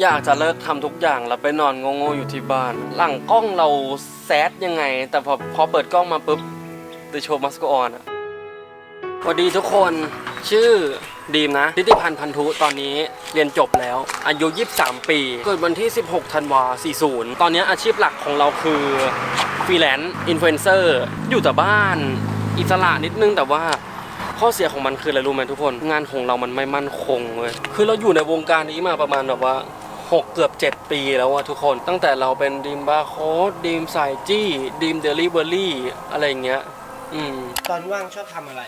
อยากจะเลิกทำทุกอย่างแล้วไปนอนโง่ๆอยู่ที่บ้าน หลังกล้องเราแซดยังไง แต่พอพอเปิดกล้องมาปุ๊บ The Show Must Go On อะสวัสดีทุกคนชื่อดีมนะทิติพันธ์พันธุตอนนี้เรียนจบแล้ว อายุ 23 ปี เกิดวันที่ 16 ธันวา 40 ตอนนี้อาชีพหลักของเราคือฟรีแลนซ์อินฟลูเอนเซอร์อยู่แต่บ้าน อิสระนิดนึงแต่ว่าข้อเสียของมันคืออะไรรู้ไหมทุกคน งานของเรามันไม่มั่นคงเลยคือเราอยู่ในวงการนี้มาประมาณแบบว่า 6 เกือบ 7 ปีแล้วอะทุกคนตั้งแต่เราเป็นดีมบาร์โค้ดดีมสายจี้ดีมเดลิเวอรี่อะไรอย่างเงี้ยอืมตอนว่างชอบทำอะไร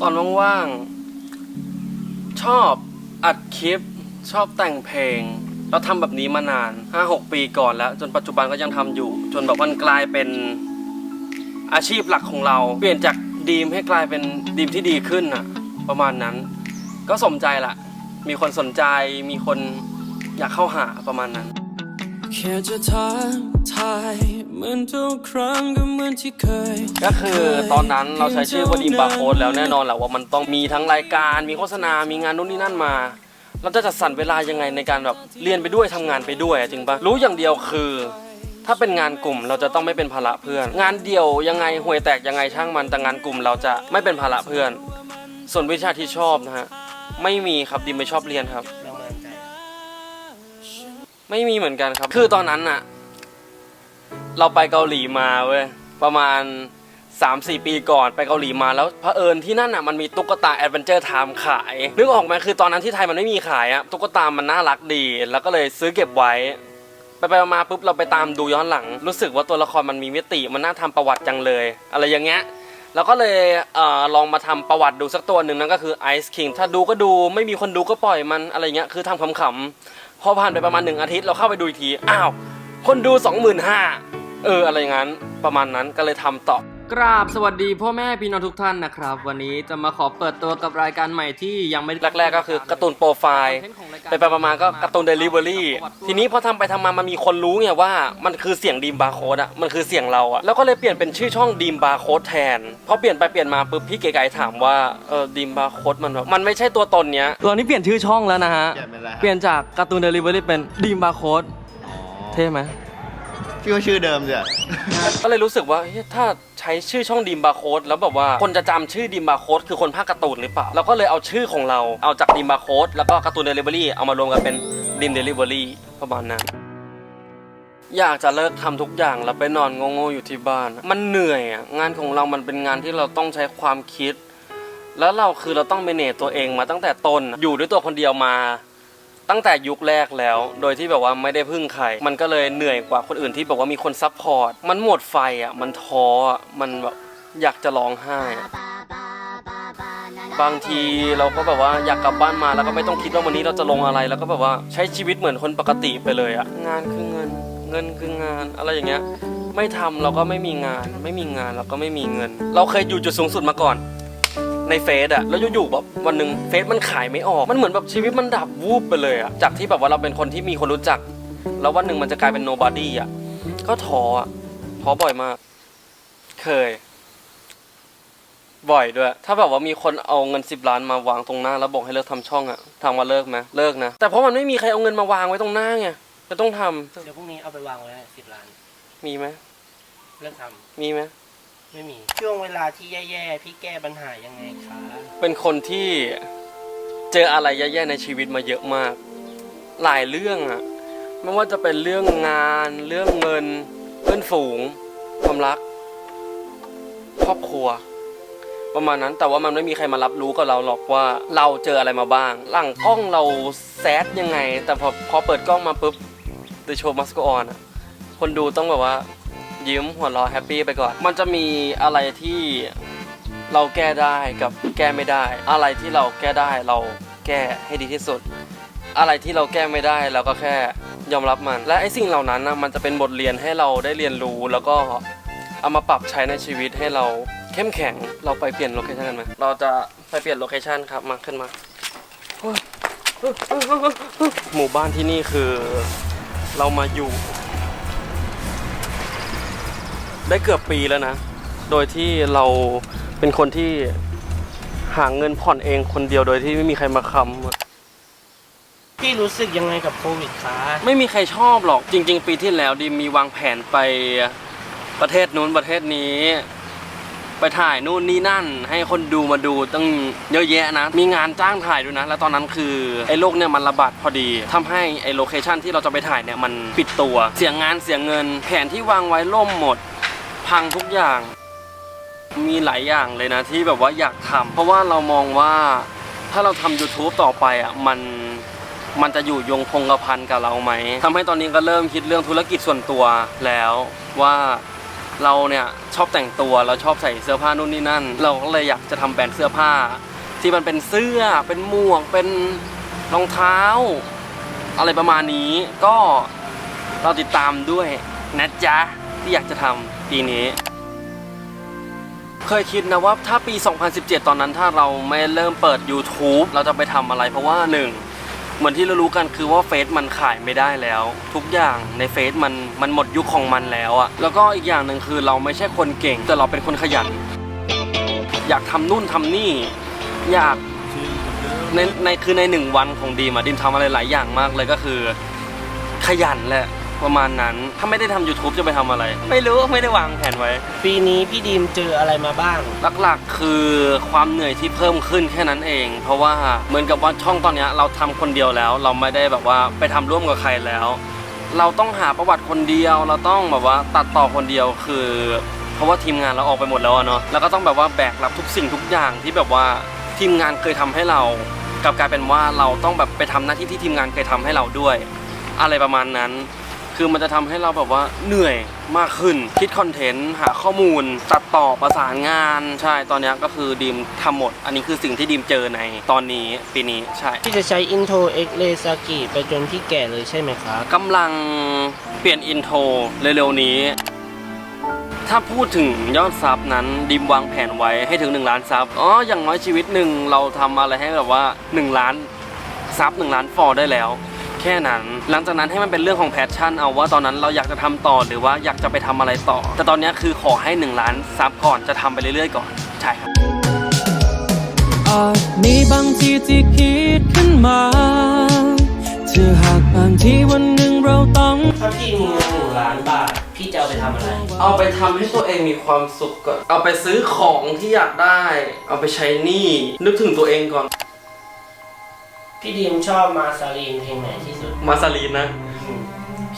ตอนว่างๆชอบอัดคลิป ชอบแต่งเพลง เราทำแบบนี้มานาน 5-6 ปีก่อนแล้ว จนปัจจุบันก็ยังทำอยู่ จนแบบมันกลายเป็นอาชีพหลักของเรา เปลี่ยนจาก ดีมให้กลายเป็นดีมที่ดีขึ้นอะประมาณนั้น ก็สมใจละมีคนสนใจมีคนอยากเข้าหาประมาณนั้น แค่จะทักทายเหมือนทุกครั้งก็เหมือนที่เคย ก็คือตอนนั้นเราใช้ชื่อว่าดีมบาร์โค้ดแล้วแน่นอนแหละว่ามันต้องมีทั้งรายการมีโฆษณา มีงานนู่นนี่นั่นมา เราจะจัดสรรเวลายังไงในการแบบเรียนไปด้วยทำงานไปด้วยอะจริงปะรู้อย่างเดียวคือ ถ้าเป็นงานกลุ่มเราจะต้องไม่เป็นภาระเพื่อน งานเดียวยังไงห่วยแตกยังไงช่างมันแต่งานกลุ่มเราจะไม่เป็นภาระเพื่อน ส่วนวิชาที่ชอบนะฮะไม่มีครับดิมไม่ชอบเรียนครับ ไม่มีเหมือนกันครับ คือตอนนั้นน่ะเราไปเกาหลีมาเว้ยประมาณ3-4ปีก่อนไปเกาหลีมาแล้วเผอิญที่นั่นน่ะมันมีตุ๊กตาแอดเวนเจอร์ไทม์ขาย นึกออกไหมคือตอนนั้นที่ไทยมันไม่มีขายอะตุ๊กตามันน่ารักดี แล้วก็เลยซื้อเก็บไว้ ไปไปมาปุ๊บเราไปตามดูย้อนหลัง รู้สึกว่าตัวละครมันมีมิติมันน่าทำประวัติจังเลย อะไรอย่างเงี้ยเราก็เลยเออลองมาทำประวัติดูสักตัวหนึ่งนั่นก็คือ Ice King ถ้าดูก็ดูไม่มีคนดูก็ปล่อยมันอะไรเงี้ยคือทำขำๆพอผ่านไปประมาณหนึ่งอาทิตย์เราเข้าไปดูอีกทีอ้าวคนดู 25,000เอออะไรงั้นประมาณนั้นก็เลยทำต่อ กราบสวัสดีพ่อแม่พี่น้องทุกท่านนะครับ วันนี้จะมาขอเปิดตัวกับรายการใหม่ที่ยังไม่แรกๆก็คือการ์ตูนโปรไฟล์ไปไปๆมาๆก็การ์ตูนเดลิเวอรี่ทีนี้พอทำไปทำมามันมีคนรู้ไงว่ามันคือเสียงดีมบาร์โค้ดอะมันคือเสียงเราอะแล้วก็เลยเปลี่ยนเป็นชื่อช่องดีมบาร์โค้ดแทนพอเปลี่ยนไปเปลี่ยนมาปุ๊บพี่เก๋ไก่ถามว่าเออดีมบาร์โค้ดมันแบบมันไม่ใช่ตัวตนเนี้ยตอนนี้เปลี่ยนชื่อช่องแล้วนะฮะเปลี่ยนเป็นอะไรครับเปลี่ยนจากการ์ตูนเดลิเวอรี่เป็นดีมบาร์โค้ดเท่ไหม พี่ว่าชื่อเดิมจ้ะก็เลยรู้สึกว่าเฮ้ยถ้าใช้ชื่อช่องดีมบาร์โค้ดแล้วแบบว่าคนจะจำชื่อดีมบาร์โค้ดคือคนภาคการ์ตูนหรือเปล่าเราก็เลยเอาชื่อของเราเอาจากดีมบาร์โค้ดแล้วก็การ์ตูนเดลิเวอรี่เอามารวมกันเป็นดีมเดลิเวอรี่ประมาณนั้น อยากจะเลิกทำทุกอย่างแล้วไปนอนโง่ๆอยู่ที่บ้าน มันเหนื่อยอะงานของเรามันเป็นงานที่เราต้องใช้ความคิด แล้วเราคือเราต้องเมเนจตัวเองมาตั้งแต่ต้น อยู่ด้วยตัวคนเดียวมา ตั้งแต่ยุคแรกแล้ว โดยที่แบบว่าไม่ได้พึ่งใคร มันก็เลยเหนื่อยกว่าคนอื่นที่แบบว่ามีคนซัพพอร์ต มันหมดไฟอะ มันท้ออะ มันแบบอยากจะร้องไห้อะบางทีเราก็แบบว่าอยากกลับบ้านมาแล้วก็ไม่ต้องคิดว่าวันนี้เราจะลงอะไร แล้วก็แบบว่าใช้ชีวิตเหมือนคนปกติไปเลยอะงานคือเงิน เงินคืองานอะไรอย่างเงี้ย ไม่ทำเราก็ไม่มีงาน ไม่มีงานเราก็ไม่มีเงิน เราเคยอยู่จุดสูงสุดมาก่อน ในเฟซอะแล้วอยู่ๆแบบวันหนึ่งเฟซมันขายไม่ออก มันเหมือนแบบชีวิตมันดับวูบไปเลยอะจากที่แบบว่าเราเป็นคนที่มีคนรู้จัก แล้ววันหนึ่งมันจะกลายเป็น nobody อะก็ท้ออะท้อบ่อยมาก เคย บ่อยด้วย ถ้าแบบว่ามีคนเอาเงินสิบล้านมาวางตรงหน้า แล้วบอกให้เลิกทำช่องอะถามว่าเลิกไหมเลิกนะ แต่เพราะมันไม่มีใครเอาเงินมาวางไว้ตรงหน้าไงจะต้องทำเดี๋ยวพรุ่งนี้เอาไปวางไว้สิบล้าน มีไหมเลิกทมีไหมำ ไม่มี ช่วงเวลาที่แย่ๆ พี่แก้ปัญหายังไงคะ เป็นคนที่เจออะไรแย่ๆในชีวิตมาเยอะมาก หลายเรื่องอะไม่ว่าจะเป็นเรื่องงาน เรื่องเงิน เพื่อนฝูง ความรัก ครอบครัว ประมาณนั้นแต่ว่ามันไม่มีใครมารับรู้กับเราหรอกว่าเราเจออะไรมาบ้าง หลังกล้องเราแซดยังไง แต่พอพอเปิดกล้องมาปุ๊บ The Show Must Go On อะคนดูต้องแบบว่า ยิ้มหัวเราะแฮปปี้ไปก่อน มันจะมีอะไรที่เราแก้ได้กับแก้ไม่ได้ อะไรที่เราแก้ได้เราแก้ให้ดีที่สุด อะไรที่เราแก้ไม่ได้เราก็แค่ยอมรับมัน และไอ้สิ่งเหล่านั้นนะมันจะเป็นบทเรียนให้เราได้เรียนรู้แล้วก็เอามาปรับใช้ในชีวิตให้เราเข้มแข็งเราไปเปลี่ยนโลเคชันกันไหมเราจะไปเปลี่ยนโลเคชันครับมาขึ้นมาหมู่บ้านที่นี่คือเรามาอยู่ ได้เกือบปีแล้วนะ โดยที่เราเป็นคนที่หาเงินผ่อนเองคนเดียวโดยที่ไม่มีใครมาค้ำอะพี่รู้สึกยังไงกับโควิดคะไม่มีใครชอบหรอกจริง ๆ ปีที่แล้วดิมมีวางแผนไปประเทศนู้นประเทศนี้ ไปถ่ายนู่นนี่นั่น ให้คนดูมาดูตั้งเยอะแยะนะ มีงานจ้างถ่ายด้วยนะ แล้วตอนนั้นคือไอ้โรคเนี่ยมันระบาดพอดีทำให้ไอ้โลเคชันที่เราจะไปถ่ายเนี่ยมันปิดตัว เสียงานเสียเงิน แผนที่วางไว้ล่มหมด พังทุกอย่าง มีหลายอย่างเลยนะที่แบบว่าอยากทำเพราะว่าเรามองว่าถ้าเราทำ YouTube ต่อไปอะมันมันจะอยู่ยงคงกระพันกับเราไหมทำให้ตอนนี้ก็เริ่มคิดเรื่องธุรกิจส่วนตัวแล้วว่าเราเนี่ยชอบแต่งตัวเราชอบใส่เสื้อผ้านู่นนี่นั่น เราก็เลยอยากจะทำแบรนด์เสื้อผ้า ที่มันเป็นเสื้อเป็นหมวกเป็นรองเท้า อะไรประมาณนี้ก็เราติดตามด้วยนะจ๊ะที่อยากจะทำ ปีนี้ เคยคิดนะว่าถ้าปี 2017 ตอนนั้นถ้าเราไม่เริ่มเปิด YouTube เราจะไปทำอะไร เพราะว่าหนึ่งเหมือนที่เรารู้กันคือว่าเฟซมันขายไม่ได้แล้ว ทุกอย่างในเฟซมันมันหมดยุคของมันแล้วอะแล้วก็อีกอย่างหนึ่งคือเราไม่ใช่คนเก่ง แต่เราเป็นคนขยัน อยากทำนู่นทำนี่ อยากในในคือในหนึ่งวันของดีมอะดิมทำอะไรหลายอย่างมากเลยก็คือ ขยันแหละ ประมาณนั้น ถ้าไม่ได้ทำ YouTube จะไปทำอะไร ไม่รู้ไม่ได้วางแผนไว้ ปีนี้พี่ดีมเจออะไรมาบ้าง หลักๆ คือความเหนื่อยที่เพิ่มขึ้นแค่นั้นเอง เพราะว่าเหมือนกับว่าช่องตอนเนี้ยเราทำคนเดียวแล้ว เราไม่ได้แบบว่าไปทำร่วมกับใครแล้ว เราต้องหาประวัติคนเดียว เราต้องแบบว่าตัดต่อคนเดียวคือ เพราะว่าทีมงานเราออกไปหมดแล้วอะเนาะแล้วก็ต้องแบบว่าแบกรับทุกสิ่งทุกอย่างที่แบบว่าทีมงานเคยทำให้เรากลับกลายเป็นว่าเราต้องแบบไปทำหน้าที่ที่ทีมงานเคยทำให้เราด้วย อะไรประมาณนั้น คือมันจะทำให้เราแบบว่าเหนื่อยมากขึ้น คิดคอนเทนต์หาข้อมูล ตัดต่อประสานงาน ใช่ตอนเนี้ยก็คือดีมทำหมด อันนี้คือสิ่งที่ดีมเจอในตอนนี้ปีนี้ใช่พี่จะใช้อินโทรเอ็กเลซากิไปจนพี่แก่เลยใช่ไหมครับกำลังเปลี่ยนอินโทรเร็วๆนี้ถ้าพูดถึงยอดซับนั้นดิมวางแผนไว้ให้ถึง 1 ล้านซับอ๋ออย่างน้อยชีวิตหนึ่งเราทำอะไรให้แบบว่า 1 ล้านซับ1ล้านฟอลได้แล้ว แค่นั้น หลังจากนั้นให้มันเป็นเรื่องของแพชชั่นเอาว่าตอนนั้นเราอยากจะทำต่อหรือว่าอยากจะไปทำอะไรต่อ แต่ตอนเนี้ยคือขอให้ 1 ล้านซับก่อนจะทำไปเรื่อยๆก่อน ใช่ครับอาจมีบางทีที่คิดขึ้นมาถ้าหากบางทีวันหนึ่งเราต้องถ้าพี่มีเงินหนึ่งล้านบาทพี่จะเอาไปทำอะไร เอาไปทำให้ตัวเองมีความสุขก่อน เอาไปซื้อของที่อยากได้ เอาไปใช้หนี้นึกถึงตัวเองก่อน พี่ดีมชอบมาซาลีนเพลงไหนที่สุด มาซาลีนนะ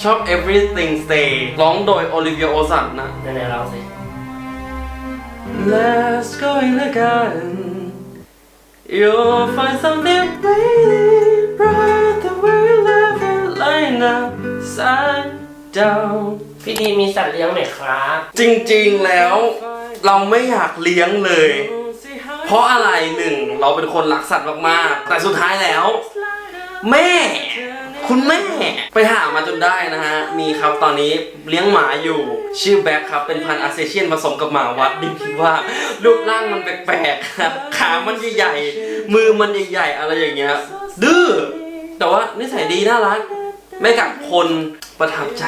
ชอบ everything stay ร้องโดยโอลิเวียโอสันนะ ไหนๆเราสิ Let's go in the garden You'll find something really bright The way you love it lying upside down พี่ดีมมีสัตว์เลี้ยงไหมครับ จริงๆแล้ว เราไม่อยากเลี้ยงเลย เพราะอะไรหนึ่งเราเป็นคนรักสัตว์มากๆ แต่สุดท้ายแล้ว แม่ คุณแม่ ไปหามาจนได้นะฮะ มีครับตอนนี้เลี้ยงหมาอยู่ ชื่อแบ็คครับเป็นพันธุ์อาเซเชียนผสมกับหมาวัดดิมคิดว่า รูปร่างมันแปลกๆครับขามันใหญ่ๆมือมันใหญ่ๆอะไรอย่างเงี้ยดื้อแต่ว่านิสัยดีน่ารักไม่กัดคนประทับใจ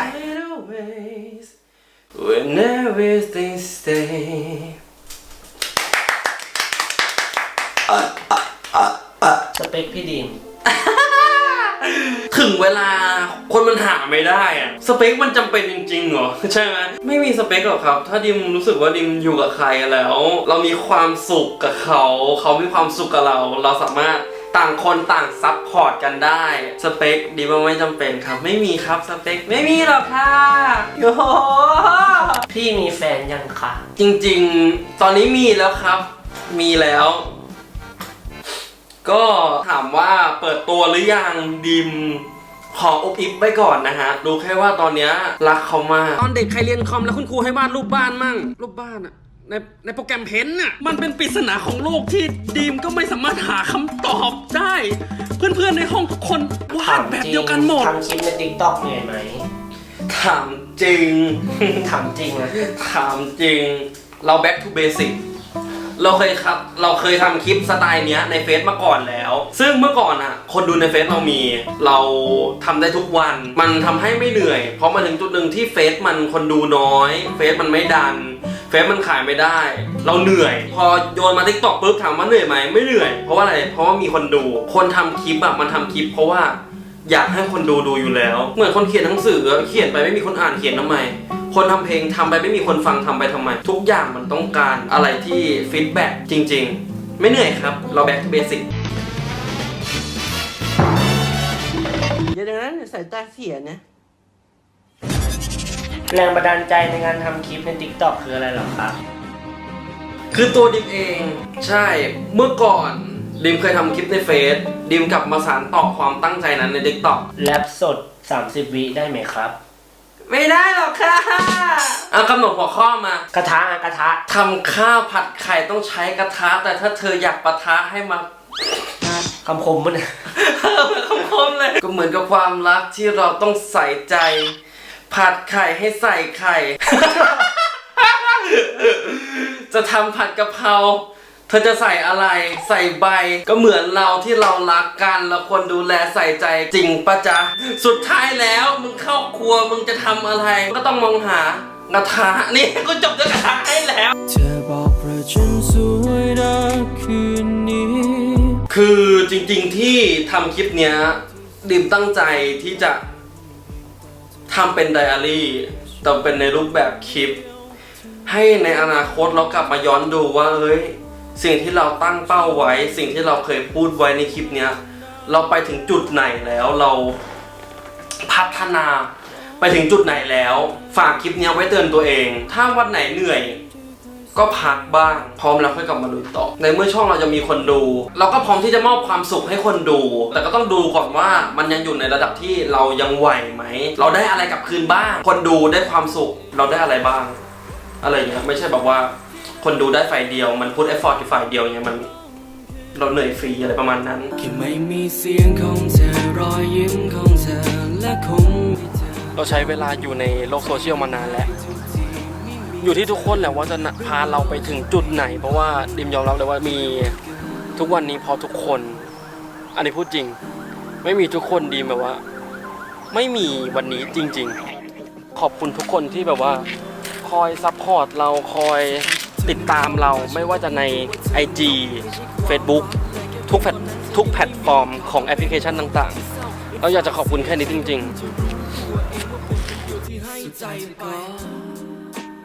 When everything stay เปคพี่ดีม ถึงเวลาคนมันหาไม่ได้อะสเปคมันจำเป็นจริงๆเหรอ ใช่ไหมไม่มีสเปคหรอกครับ ถ้าดิมรู้สึกว่าดิมอยู่กับใครแล้ว เรามีความสุขกับเขา เขามีความสุขกับเรา เราสามารถต่างคนต่างซับพอร์ตกันได้สเปคดิมว่าไม่จำเป็นครับ ไม่มีครับสเปคไม่มีหรอกค่ะโอ้โห พี่มีแฟนยังคะ จริงๆ ตอนนี้มีแล้วครับ มีแล้ว ก็ถามว่าเปิดตัวหรือยังดิมขออุบอิบไว้ก่อนนะฮะ ดูแค่ว่าตอนเนี้ยรักเขามาก ตอนเด็กใครเรียนคอมแล้วคุณครูให้วาดรูปบ้านมั่ง รูปบ้านอะในในโปรแกรมเพนน่ะ มันเป็นปริศนาของโลกที่ดีมก็ไม่สามารถหาคำตอบได้ เพื่อนๆในห้องทุกคนวาดแบบเดียวกันหมด ทำคลิปในติ๊กต็อกเหนื่อยไหม ถามจริง ถามจริงนะ ถามจริง เรา back to basic เราเคยครับเราเคยทำคลิปสไตล์เนี้ยในเฟซมาก่อนแล้ว ซึ่งเมื่อก่อนอะ คนดูในเฟซเรามี เราทำได้ทุกวัน มันทำให้ไม่เหนื่อย เพราะมาถึงจุดหนึ่งที่เฟซมันคนดูน้อย เฟซมันไม่ดัน เฟซมันขายไม่ได้ เราเหนื่อย พอโยนมาทิกตอกปุ๊บถามว่าเหนื่อยไหมไม่เหนื่อย เพราะว่าอะไร เพราะว่ามีคนดู คนทำคลิปอะมันทำคลิป เพราะว่าอยากให้คนดูดูอยู่แล้ว เหมือนคนเขียนหนังสืออะเขียนไปไม่มีคนอ่านเขียนทำไม คนทำเพลงทำไปไม่มีคนฟังทำไปทำไม ทุกอย่างมันต้องการอะไรที่ฟีดแบ็กจริง ๆ ไม่เหนื่อยครับ เราแบ็กเบสิกอย่าดังนั้นสายตาเสียนะ แรงบันดาลใจในการทำคลิปใน t ิ k t o k คืออะไรเหรอครับ คือตัวดิมเอง ใช่ เมื่อก่อนดิมเคยทำคลิปในเฟซดิมกลับมาสานต่อความตั้งใจนั้นใน t ิ k t o k แรปสด 30 วิได้ไหมครับ ไม่ได้หรอกค่ะ เอากำหนดหัวข้อมา กระทะอะกระทะทำข้าวผัดไข่ต้องใช้กระทะ แต่ถ้าเธออยากปะทะให้มา คำคมมันยคำคมเลย ก็เหมือนกับความรักที่เราต้องใส่ใจ ผัดไข่ให้ใส่ไข่ จะทำผัดกะเพราเธอจะใส่อะไรใส่ใบก็เหมือนเราที่เรารักกันเราควรดูแลใส่ใจจริงปะจ๊ะ สุดท้ายแล้วมึงเข้าครัวมึงจะทำอะไร ก็ต้องมองหากระทะนี่กูจบกระทะให้แล้ว เธอบอกว่าฉันสวยนะคืนนี้ คือจริงๆที่ทำคลิปเนี้ยดิมตั้งใจที่จะทำเป็นไดอารี่แต่เป็นในรูปแบบคลิป ให้ในอนาคตเรากลับมาย้อนดูว่าเฮ้ย สิ่งที่เราตั้งเป้าไว้ สิ่งที่เราเคยพูดไว้ในคลิปเนี้ย เราไปถึงจุดไหนแล้วเราพัฒนาไปถึงจุดไหนแล้ว ฝากคลิปเนี้ยไว้เตือนตัวเอง ถ้าวันไหนเหนื่อย ก็พักบ้าง พร้อมแล้วค่อยกลับมาลุยต่อ ในเมื่อช่องเราจะมีคนดู เราก็พร้อมที่จะมอบความสุขให้คนดู แต่ก็ต้องดูก่อนว่ามันยังอยู่ในระดับที่เรายังไหวไหม เราได้อะไรกลับคืนบ้าง คนดูได้ความสุข เราได้อะไรบ้าง อะไรอย่างเงี้ยไม่ใช่แบบว่า คนดูได้ฝ่ายเดียว มันพูดเอฟฟอร์ตที่ฝ่ายเดียวเนี่ยมันเราเหนื่อยฟรีอะไรประมาณนั้น แค่ไม่มีเสียงของเธอรอยยิ้มของเธอและคงมีเธอเราใช้เวลาอยู่ในโลกโซเชียลมานานแล้ว อยู่ที่ทุกคนแหละว่าจะพาเราไปถึงจุดไหน เพราะว่าดิมยอมรับเลยว่ามีทุกวันนี้พอทุกคน อันนี้พูดจริง ไม่มีทุกคนดีมแบบว่า ไม่มีวันนี้จริง ๆ ขอบคุณทุกคนที่แบบว่า คอยซัพพอร์ตเราคอย ติดตามเราไม่ว่าจะใน IG Facebook ทุกแพลตทุกแพลตฟอร์มของแอปพลิเคชันต่างๆ เราอยากจะขอบคุณแค่นี้จริง ๆ ที่ให้ใจไป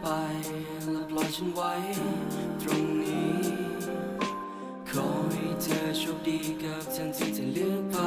ไปและปล่อยฉันไว้ตรงนี้ ขอให้เธอโชคดีกับทางที่เธอเลือกไป